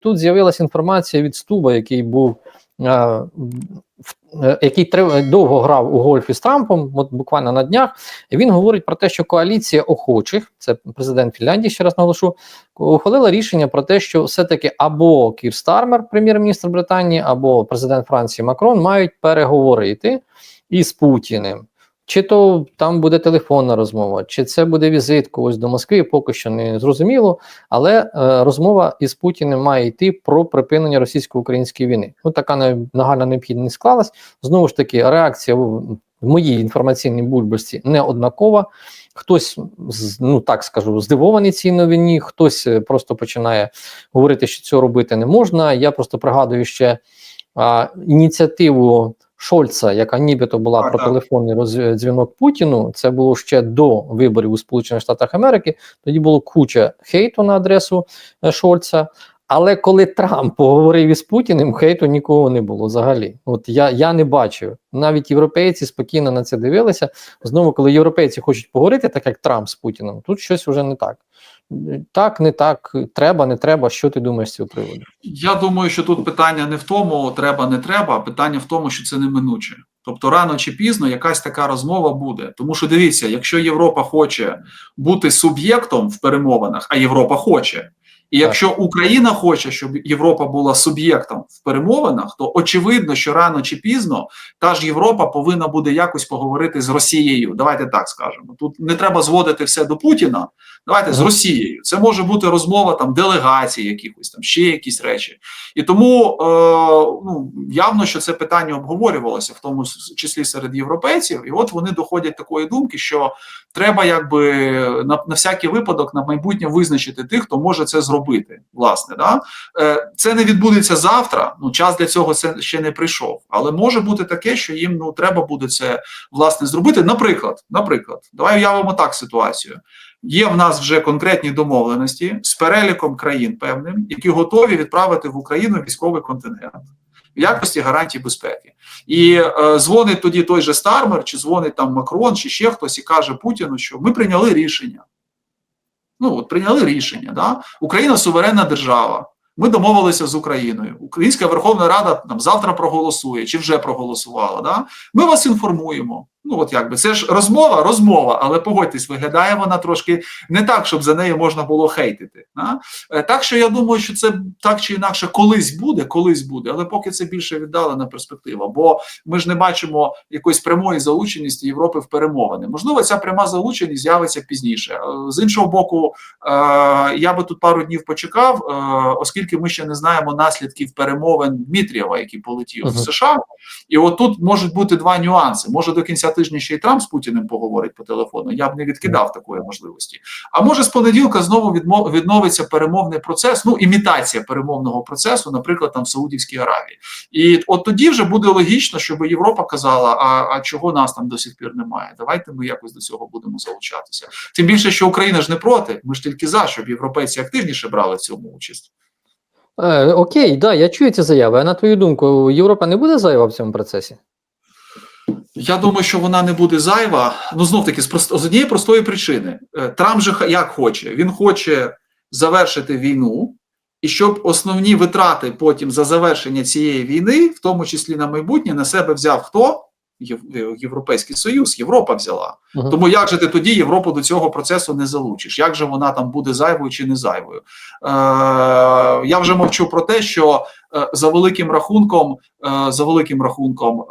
тут з'явилася інформація від Стуба, який був. е, е, Який трив- довго грав у гольфі з Трампом, от буквально на днях, і він говорить про те, що коаліція охочих, це президент Фінляндії, ще раз наголошу, ухвалила рішення про те, що все-таки або Кір Стармер, прем'єр-міністр Британії, або президент Франції Макрон мають переговорити із Путіним. Чи то там буде телефонна розмова, чи це буде візит когось до Москви, поки що не зрозуміло. Але е, розмова із Путіним має йти про припинення російсько-української війни. Ну така нагальна необхідність склалась. Знову ж таки, реакція в, моїй інформаційній бульбашці не однакова. Хтось ну так скажу, здивований цій новині, хтось е, просто починає говорити, що цього робити не можна. Я просто пригадую ще а, ініціативу Шольца, яка нібито була Так, про так. телефонний роз- дзвінок Путіну. Це було ще до виборів у Сполучених Штатах Америки. Тоді було куча хейту на адресу е, Шольца. Але коли Трамп поговорив із Путіним, хейту нікого не було взагалі. От я, я не бачив. Навіть європейці спокійно на це дивилися. Знову, коли європейці хочуть поговорити, так як Трамп з Путіним, тут щось вже не так. Так, не так, треба, не треба. Що ти думаєш з цього приводу? Я думаю, що тут питання не в тому, треба, не треба, а питання в тому, що це неминуче. Тобто, рано чи пізно якась така розмова буде. Тому що дивіться, якщо Європа хоче бути суб'єктом в перемовинах, а Європа хоче, і якщо Україна хоче, щоб Європа була суб'єктом в перемовинах, то очевидно, що рано чи пізно та ж Європа повинна буде якось поговорити з Росією. Давайте так скажемо. Тут не треба зводити все до Путіна. Давайте з Росією. Це може бути розмова там делегацій, якихось там ще якісь речі. І тому е, ну, явно, що це питання обговорювалося, в тому числі серед європейців, і от вони доходять такої думки, що треба якби на, на всякий випадок на майбутнє визначити тих, хто може це зробити. Власне, да? е, це не відбудеться завтра. Ну час для цього це ще не прийшов. Але може бути таке, що їм ну треба буде це власне зробити. Наприклад, наприклад, давай уявимо так ситуацію. Є в нас вже конкретні домовленості з переліком країн певним, які готові відправити в Україну військовий контингент в якості гарантій безпеки. І е, дзвонить тоді той же Стармер, чи дзвонить там Макрон, чи ще хтось і каже Путіну, що ми прийняли рішення. Ну, от прийняли рішення. Да? Україна суверенна держава. Ми домовилися з Україною. Українська Верховна Рада там завтра проголосує чи вже проголосувала. Да? Ми вас інформуємо. Ну, от якби це ж розмова, розмова, але погодьтесь, виглядає вона трошки не так, щоб за нею можна було хейтити. Да? Е, Так що я думаю, що це так чи інакше колись буде, колись буде, але поки це більше віддалена перспектива, бо ми ж не бачимо якоїсь прямої залученості Європи в перемовини. Можливо, ця пряма залученість з'явиться пізніше. Е, З іншого боку, е, я би тут пару днів почекав, оскільки ми ще не знаємо наслідків перемовин Дмитрієва, який полетів Мгм. в США. І от тут можуть бути два нюанси. Може до кінця тижня ще й Трамп з Путіним поговорить по телефону. Я б не відкидав такої можливості. А може з понеділка знову відмо- відновиться перемовний процес, ну імітація перемовного процесу, наприклад, там в Саудівській Аравії. І от тоді вже буде логічно, щоб Європа казала: а, а чого нас там до сих пір немає? Давайте ми якось до цього будемо залучатися. Тим більше, що Україна ж не проти. Ми ж тільки за, щоб європейці активніше брали в цьому участь. Е, окей, да, я чую ці заяви. А на твою думку, Європа не буде зайва в цьому процесі? Я думаю, що вона не буде зайва. Ну знов таки з прост- з однієї простої причини. Е, Трамп же як хоче? Він хоче завершити війну, і щоб основні витрати потім за завершення цієї війни, в тому числі на майбутнє, на себе взяв хто? Єв- е, Європейський Союз, Європа взяла. Мгм. Тому як же ти тоді Європу до цього процесу не залучиш? Як же вона там буде зайвою чи не зайвою? Е, я вже мовчу про те, що е, за великим рахунком, е, за великим рахунком, е,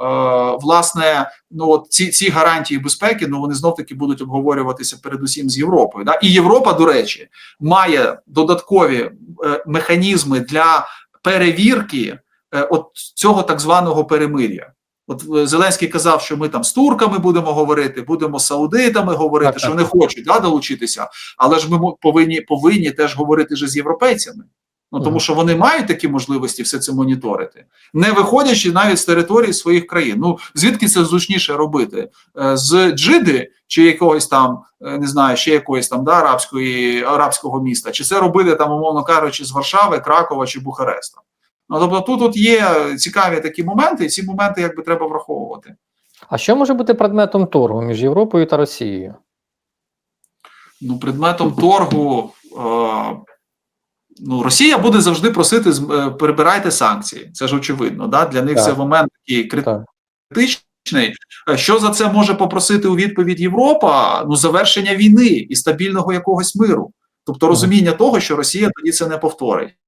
власне, ну от ці, ці гарантії безпеки, ну вони знов таки будуть обговорюватися передусім з Європою. Да? І Європа, до речі, має додаткові е, механізми для перевірки е, от цього так званого перемир'я. От е, Зеленський казав, що ми там з турками будемо говорити, будемо з саудитами говорити, Так, що так. вони хочуть да, долучитися, але ж ми повинні, повинні теж говорити вже з європейцями. Ну тому що вони мають такі можливості все це моніторити, не виходячи навіть з території своїх країн. Ну звідки це зручніше робити? Е, З Джиди чи якогось там, е, не знаю, ще якоїсь там да, арабської арабського міста, чи це робити там, умовно кажучи, з Варшави, Кракова чи Бухареста? Ну тобто тут от є цікаві такі моменти, і ці моменти якби треба враховувати. А що може бути предметом торгу між Європою та Росією? Ну, предметом торгу. Е, ну Росія буде завжди просити е, перебирайте санкції. Це ж очевидно. Да? Для них Так. це момент такий критичний. Е, Що за це може попросити у відповідь Європа? Ну завершення війни і стабільного якогось миру. Тобто розуміння того, що Росія тоді це не повторить.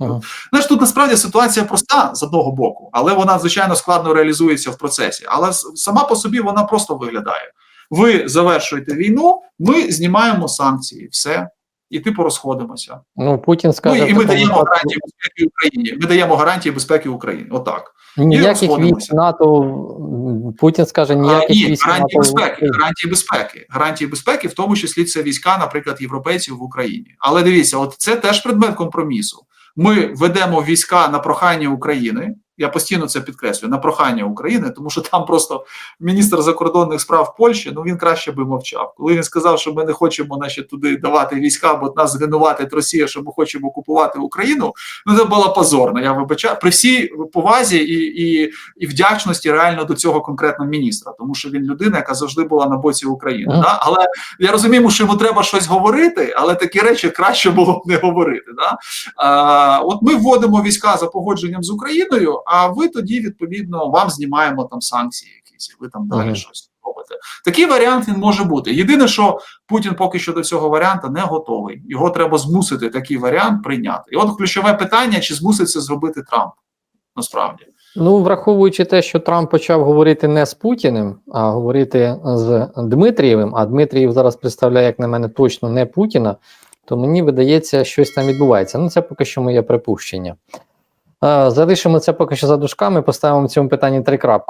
Ага. Знаєш, тут насправді ситуація проста з одного боку, але вона звичайно складно реалізується в процесі. Але сама по собі вона просто виглядає: ви завершуєте війну, ми знімаємо санкції, все, і типу розходимося. Ну, Путін Ну і ми даємо випадку, гарантії безпеки Україні. Ми даємо гарантії безпеки Україні. Отак. ніяких військ НАТО. Путін скаже, А, ніяких ні, військ гарантії НАТО. безпеки, Україні. гарантії безпеки, гарантії безпеки, в тому числі це війська, наприклад, європейців в Україні. Але дивіться, от це теж предмет компромісу. Ми ведемо війська на прохання України. Я постійно це підкреслюю на прохання України, тому що там просто міністр закордонних справ Польщі. Ну він краще би мовчав. Коли він сказав, що ми не хочемо значить, туди давати війська, бо нас звинуватить Росія, що ми хочемо окупувати Україну. Ну це було позорно. Я вибачаю при всій повазі і, і, і вдячності реально до цього конкретного міністра, тому що він людина, яка завжди була на боці України. Мгм. Да? Але я розумію, що йому треба щось говорити, але такі речі краще було б не говорити. Да? А, от ми вводимо війська за погодженням з Україною, а ви тоді відповідно вам знімаємо там санкції якісь, і ви там далі Мгм. щось робите. Такий варіант він може бути. Єдине, що Путін поки що до цього варіанта не готовий. Його треба змусити такий варіант прийняти. І от ключове питання: чи змусить це зробити Трамп? Насправді. Ну, враховуючи те, що Трамп почав говорити не з Путіним, а говорити з Дмитрієвим, а Дмитрієв зараз представляє, як на мене, точно не Путіна, то мені видається, щось там відбувається. Ну, це поки що моє припущення. Е, Залишимо це поки що за дужками, поставимо цьому питанні три крапки.